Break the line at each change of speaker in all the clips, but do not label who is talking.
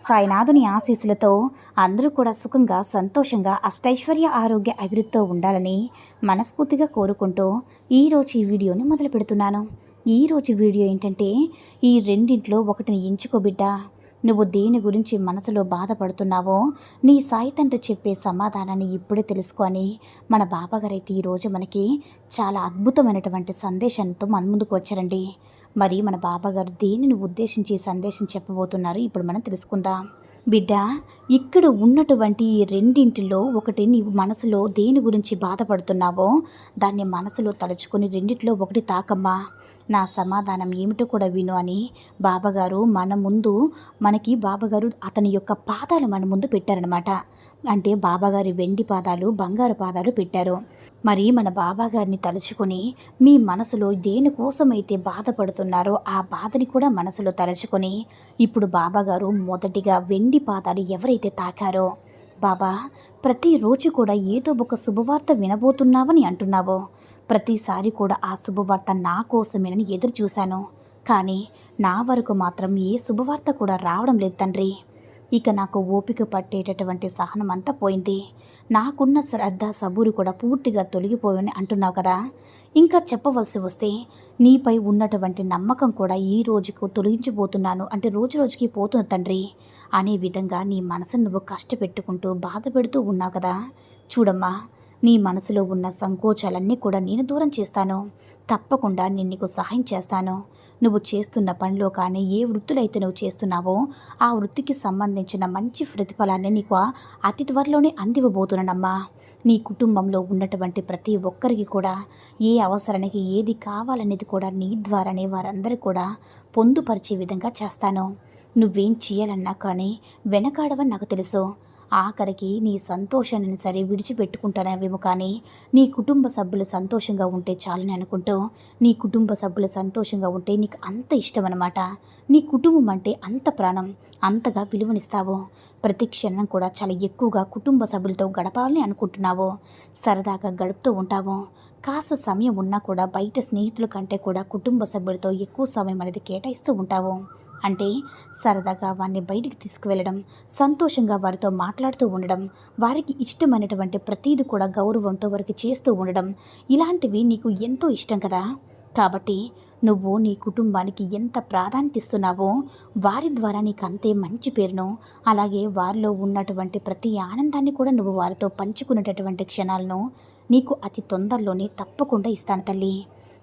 సాయినాథుని ఆశీస్సులతో అందరూ కూడా సుఖంగా సంతోషంగా అష్టైశ్వర్య ఆరోగ్య అభివృద్ధితో ఉండాలని మనస్ఫూర్తిగా కోరుకుంటూ ఈరోజు ఈ వీడియోని మొదలు పెడుతున్నాను. ఈరోజు వీడియో ఏంటంటే ఈ రెండింట్లో ఒకటిని ఎంచుకోబిడ్డ నువ్వు దేని గురించి మనసులో బాధపడుతున్నావో నీ సాయి తండ్రి చెప్పే సమాధానాన్ని ఇప్పుడే తెలుసుకొని మన బాబాగారైతే ఈరోజు మనకి చాలా అద్భుతమైనటువంటి సందేశంతో మన ముందుకు వచ్చారండి. మరి మన బాబాగారు దేనిని ఉద్దేశించి సందేశం చెప్పబోతున్నారు? ఇప్పుడు మనం తెలుసుకుందాం. బిడ్డ ఇక్కడ ఉన్నటువంటి ఈ రెండింటిలో ఒకటి నీవు మనసులో దేని గురించి బాధపడుతున్నావో దాన్ని మనసులో తలుచుకొని రెండిట్లో ఒకటి తాకమ్మా. నా సమాధానం ఏమిటో కూడా విను అని బాబాగారు మన ముందు మనకి బాబాగారు అతని యొక్క పాదాలు మన ముందు పెట్టారనమాట అంటే బాబాగారి వెండి పాదాలు బంగారు పాదాలు పెట్టారు. మరి మన బాబాగారిని తలుచుకొని మీ మనసులో దేనికోసమైతే బాధపడుతున్నారో ఆ బాధని కూడా మనసులో తలుచుకొని ఇప్పుడు బాబాగారు మొదటిగా వెండి పాదాలు ఎవరైతే తాకారో బాబా ప్రతిరోజు కూడా ఏదో ఒక శుభవార్త వినబోతున్నావని అంటున్నావో. ప్రతిసారి కూడా ఆ శుభవార్త నా కోసమేనని ఎదురు చూశాను. కానీ నా వరకు మాత్రం ఏ శుభవార్త కూడా రావడం లేదు తండ్రి. ఇక నాకు ఓపిక పట్టేటటువంటి సహనం అంతా పోయింది. నాకున్న శ్రద్ధ సబూరు కూడా పూర్తిగా తొలగిపోయని అంటున్నావు కదా. ఇంకా చెప్పవలసి వస్తే నీపై ఉన్నటువంటి నమ్మకం కూడా ఈ రోజుకు తొలగించిపోతున్నాను అంటే రోజు రోజుకి పోతుంది తండ్రి అనే విధంగా నీ మనసును నువ్వు కష్టపెట్టుకుంటూ బాధ పెడుతూ ఉన్నావు కదా. చూడమ్మా నీ మనసులో ఉన్న సంకోచాలన్నీ కూడా నేను దూరం చేస్తాను. తప్పకుండా నేను నీకు సహాయం చేస్తాను. నువ్వు చేస్తున్న పనిలో కానీ ఏ వృత్తులైతే నువ్వు చేస్తున్నావో ఆ వృత్తికి సంబంధించిన మంచి ప్రతిఫలాన్ని నీకు అతి త్వరలోనే అందివ్వబోతున్నానమ్మా. నీ కుటుంబంలో ఉన్నటువంటి ప్రతి ఒక్కరికి కూడా ఏ అవసరానికి ఏది కావాలనేది కూడా నీ ద్వారానే వారందరూ కూడా పొందుపరిచే విధంగా చేస్తాను. నువ్వేం చేయాలన్నా కానీ వెనకాడవని నాకు తెలుసు. ఆఖరికి నీ సంతోషాన్ని సరే విడిచిపెట్టుకుంటానేమో కానీ నీ కుటుంబ సభ్యులు సంతోషంగా ఉంటే చాలని అనుకుంటూ నీ కుటుంబ సభ్యులు సంతోషంగా ఉంటే నీకు అంత ఇష్టం అనమాట నీ కుటుంబం అంటే అంత ప్రాణం అంతగా విలువనిస్తావు. ప్రతి క్షణం కూడా చాలా ఎక్కువగా కుటుంబ సభ్యులతో గడపాలని అనుకుంటున్నావు. సరదాగా గడుపుతూ ఉంటావు. కాస్త సమయం ఉన్నా కూడా బయట స్నేహితుల కంటే కూడా కుటుంబ సభ్యులతో ఎక్కువ సమయం అనేది కేటాయిస్తూ ఉంటావు. అంటే సరదాగా వారిని బయటికి తీసుకువెళ్ళడం సంతోషంగా వారితో మాట్లాడుతూ ఉండడం వారికి ఇష్టమైనటువంటి ప్రతీది కూడా గౌరవంతో వారికి చేస్తూ ఉండడం ఇలాంటివి నీకు ఎంతో ఇష్టం కదా. కాబట్టి నువ్వు నీ కుటుంబానికి ఎంత ప్రాధాన్యత ఇస్తున్నావో వారి ద్వారా నీకు అంతే మంచి పేరును అలాగే వారిలో ఉన్నటువంటి ప్రతి ఆనందాన్ని కూడా నువ్వు వారితో పంచుకునేటటువంటి క్షణాలను నీకు అతి తొందరలోనే తప్పకుండా ఇస్తాను తల్లి.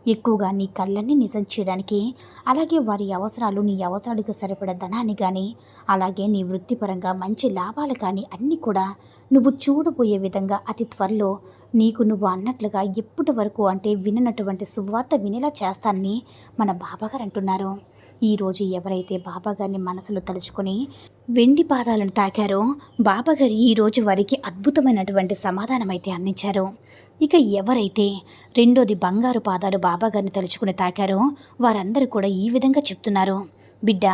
ఎక్కువగా నీ కళ్ళని నిజం చేయడానికి అలాగే వారి అవసరాలు నీ అవసరాలకు సరిపడ ధనాన్ని కానీ అలాగే నీ వృత్తిపరంగా మంచి లాభాలు కానీ అన్నీ కూడా నువ్వు చూడబోయే విధంగా అతి త్వరలో నీకు నువ్వు అన్నట్లుగా ఎప్పటి వరకు అంటే విననటువంటి సువార్త వినేలా చేస్తానని మన బాబాగారు అంటున్నారు. ఈరోజు ఎవరైతే బాబాగారిని మనసులో తలుచుకొని వెండి పాదాలను తాకారో బాబాగారు ఈరోజు వారికి అద్భుతమైనటువంటి సమాధానం అయితే అందించారు. ఇక ఎవరైతే రెండోది బంగారు పాదాలు బాబాగారిని తలుచుకుని తాకారో వారందరూ కూడా ఈ విధంగా చెప్తున్నారు. బిడ్డ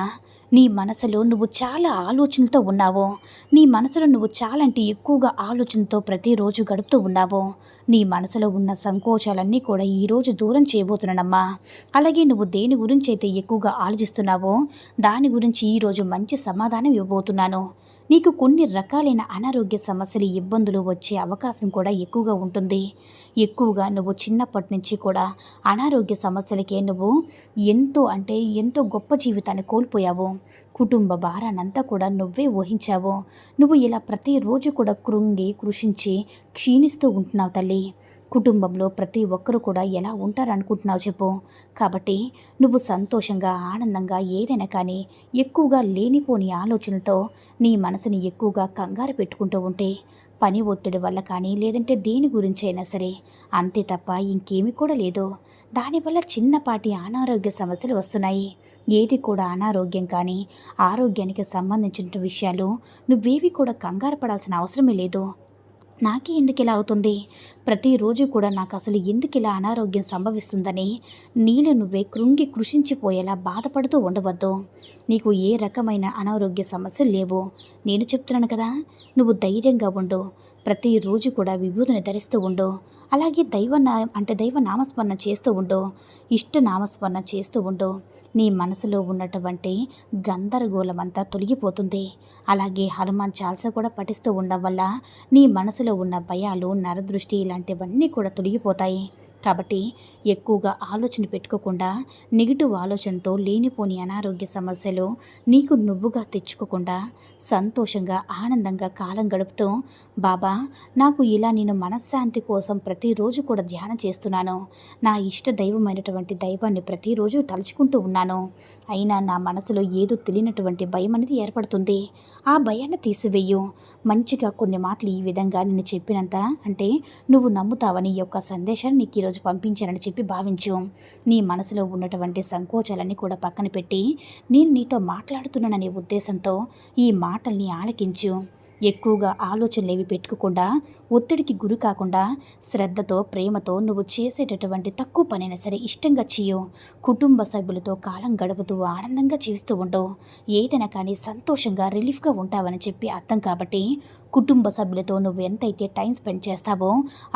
నీ మనసులో నువ్వు చాలా ఆలోచనలతో ఉన్నావో నీ మనసులో నువ్వు చాలా అంటే ఎక్కువగా ఆలోచనతో ప్రతిరోజు గడుపుతూ ఉన్నావో నీ మనసులో ఉన్న సంకోచాలన్నీ కూడా ఈరోజు దూరం చేయబోతున్నానమ్మా. అలాగే నువ్వు దేని గురించి అయితే ఎక్కువగా ఆలోచిస్తున్నావో దాని గురించి ఈరోజు మంచి సమాధానం ఇవ్వబోతున్నాను. నీకు కొన్ని రకాలైన అనారోగ్య సమస్యలు ఇబ్బందులు వచ్చే అవకాశం కూడా ఎక్కువగా ఉంటుంది. ఎక్కువగా నువ్వు చిన్నప్పటి నుంచి కూడా అనారోగ్య సమస్యలకే నువ్వు ఎంతో అంటే ఎంతో గొప్ప జీవితాన్ని కోల్పోయావు. కుటుంబ భారానంతా కూడా నువ్వే ఊహించావు నువ్వు ఇలా ప్రతిరోజు కూడా కృంగి కృషించి క్షీణిస్తూ ఉంటున్నావు తల్లి. కుటుంబంలో ప్రతి ఒక్కరు కూడా ఎలా ఉంటారనుకుంటున్నావు చెప్పు. కాబట్టి నువ్వు సంతోషంగా ఆనందంగా ఏదైనా కానీ ఎక్కువగా లేనిపోని ఆలోచనలతో నీ మనసుని ఎక్కువగా కంగారు పెట్టుకుంటూ ఉంటే పని ఒత్తిడి వల్ల కానీ లేదంటే దేని గురించి అయినా సరే అంతే తప్ప ఇంకేమీ కూడా లేదు. దానివల్ల చిన్నపాటి అనారోగ్య సమస్యలు వస్తున్నాయి. ఏది కూడా అనారోగ్యం కానీ ఆరోగ్యానికి సంబంధించిన విషయాలు నువ్వేవి కూడా కంగారు పడాల్సిన అవసరమే లేదు. నాకే ఎందుకు ఇలా అవుతుంది? ప్రతిరోజు కూడా నాకు అసలు ఎందుకు ఇలా అనారోగ్యం సంభవిస్తుందని నీళ్ళు నువ్వే కృంగి కృషించిపోయేలా బాధపడుతూ ఉండవద్దు. నీకు ఏ రకమైన అనారోగ్య సమస్యలు లేవు. నేను చెప్తున్నాను కదా నువ్వు ధైర్యంగా ఉండు. ప్రతిరోజు కూడా విభూతిని ధరిస్తూ ఉండు. అలాగే దైవ నా అంటే దైవ నామస్మరణ చేస్తూ ఉండు. ఇష్ట నామస్మరణ చేస్తూ ఉండు. నీ మనసులో ఉన్నటువంటి గందరగోళమంతా తొలగిపోతుంది. అలాగే హనుమాన్ చాల్స కూడా పఠిస్తూ ఉండడం వల్ల నీ మనసులో ఉన్న భయాలు నరదృష్టి ఇలాంటివన్నీ కూడా తొలగిపోతాయి. కాబట్టి ఎక్కువగా ఆలోచన పెట్టుకోకుండా నెగిటివ్ ఆలోచనతో లేనిపోని అనారోగ్య సమస్యలు నీకు నువ్వుగా తెచ్చుకోకుండా సంతోషంగా ఆనందంగా కాలం గడుపుతూ బాబా నాకు ఇలా నేను మనశ్శాంతి కోసం ప్రతిరోజు కూడా ధ్యానం చేస్తున్నాను. నా ఇష్ట దైవమైనటువంటి దైవాన్ని ప్రతిరోజు తలుచుకుంటూ ఉన్నాను. అయినా నా మనసులో ఏదో తెలియనటువంటి భయం అనేది ఏర్పడుతుంది. ఆ భయాన్ని తీసివేయు. మంచిగా కొన్ని మాటలు ఈ విధంగా నేను చెప్పినంత అంటే నువ్వు నమ్ముతావని ఈ యొక్క సందేశాన్ని నీకు ఈరోజు పంపించానని చెప్పి భావించు. నీ మనసులో ఉన్నటువంటి సంకోచాలన్నీ కూడా పక్కన పెట్టి నేను నీతో మాట్లాడుతున్నాననే ఉద్దేశంతో ఈ మాటల్ని ఆలకించు. ఎక్కువగా ఆలోచనలు ఏవి పెట్టుకోకుండా ఒత్తిడికి గురి కాకుండా శ్రద్ధతో ప్రేమతో నువ్వు చేసేటటువంటి తక్కువ పనైనా సరే ఇష్టంగా చేయు కుటుంబ సభ్యులతో కాలం గడుపుతూ ఆనందంగా జీవిస్తూ ఉండవు ఏదైనా కానీ సంతోషంగా రిలీఫ్గా ఉంటావని చెప్పి అర్థం కాబట్టి కుటుంబ సభ్యులతో నువ్వు ఎంతైతే టైం స్పెండ్ చేస్తావో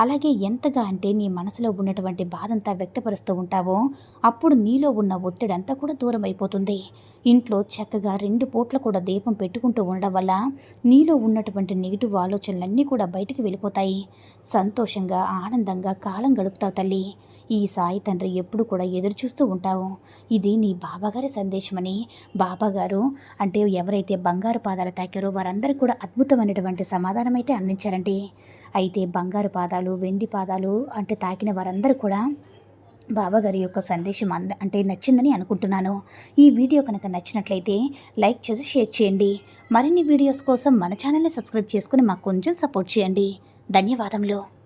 అలాగే ఎంతగా అంటే నీ మనసులో ఉన్నటువంటి బాధంతా వ్యక్తపరుస్తూ ఉంటావో అప్పుడు నీలో ఉన్న ఒత్తిడి అంతా కూడా దూరం అయిపోతుంది. ఇంట్లో చక్కగా రెండు పూట్ల కూడా దీపం పెట్టుకుంటూ ఉండడం వల్ల నీలో ఉన్నటువంటి నెగిటివ్ ఆలోచనలన్నీ కూడా బయటికి వెళ్ళిపోతాయి. సంతోషంగా ఆనందంగా కాలం గడుపుతావు తల్లి. ఈ సాయి తండ్రి ఎప్పుడు కూడా ఎదురు చూస్తూ ఉంటావు. ఇది నీ బాబాగారి సందేశమని. బాబాగారు అంటే ఎవరైతే బంగారు పాదాలు తాకారో వారందరూ కూడా అద్భుతమైనటువంటి సమాధానం అయితే అందించారండి. అయితే బంగారు పాదాలు వెండి పాదాలు అంటే తాకిన వారందరూ కూడా బాబాగారి యొక్క సందేశం అంద అంటే నచ్చిందని అనుకుంటున్నాను. ఈ వీడియో కనుక నచ్చినట్లయితే లైక్ చేసి షేర్ చేయండి. మరిన్ని వీడియోస్ కోసం మన ఛానల్ని సబ్స్క్రైబ్ చేసుకుని మాకు కొంచెం సపోర్ట్ చేయండి. ధన్యవాదములు.